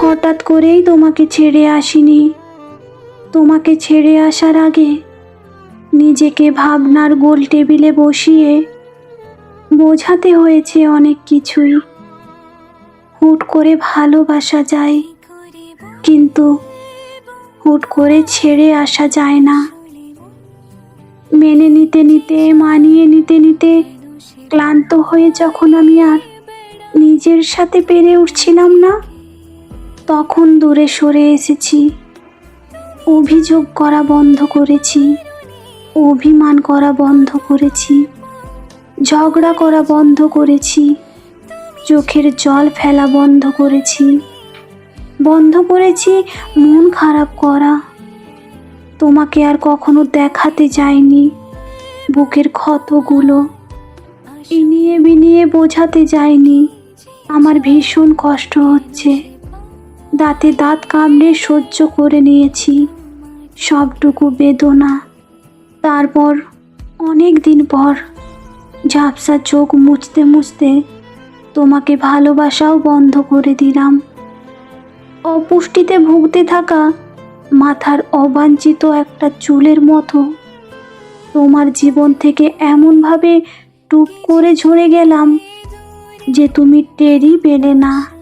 হঠাৎ করেই তোমাকে ছেড়ে আসিনি। তোমাকে ছেড়ে আসার আগে নিজেকে ভাবনার গোল টেবিলে বসিয়ে বোঝাতে হয়েছে অনেক কিছুই। হুট করে ভালোবাসা যায়, কিন্তু হুট করে ছেড়ে আসা যায় না। মেনে নিতে নিতে, মানিয়ে নিতে নিতে ক্লান্ত হয়ে যখন আমি আর নিজের সাথে পেরে উঠছিলাম না তখন দূরে সরে এসেছি। অভিযোগ করা বন্ধ করেছি। অভিমান করা বন্ধ করেছি। ঝগড়া করা বন্ধ করেছি। চোখের জল ফেলা বন্ধ করেছি। বন্ধ করেছি মন খারাপ করা। তোমাকে আর কখনো দেখাতে যায়নি বুকের ক্ষতগুলো। ইনিয়ে বিনিয়ে বোঝাতে যায়নি আমার ভীষণ কষ্ট হচ্ছে। দাঁতে দাঁত কামড়ে সহ্য করে নিয়েছি। সবটুকু বেদনা। তারপর অনেক দিন পর ঝাপসা চোখ মুছতে মুছতে তোমাকে ভালোবাসাও বন্ধ করে দিলাম। অপুষ্টিতে ভুগতে থাকা মাথার অবাঞ্ছিত একটা চুলের মতো তোমার জীবন থেকে এমনভাবে টুপ করে ঝরে গেলাম যে তুমি টেরই পেলে না।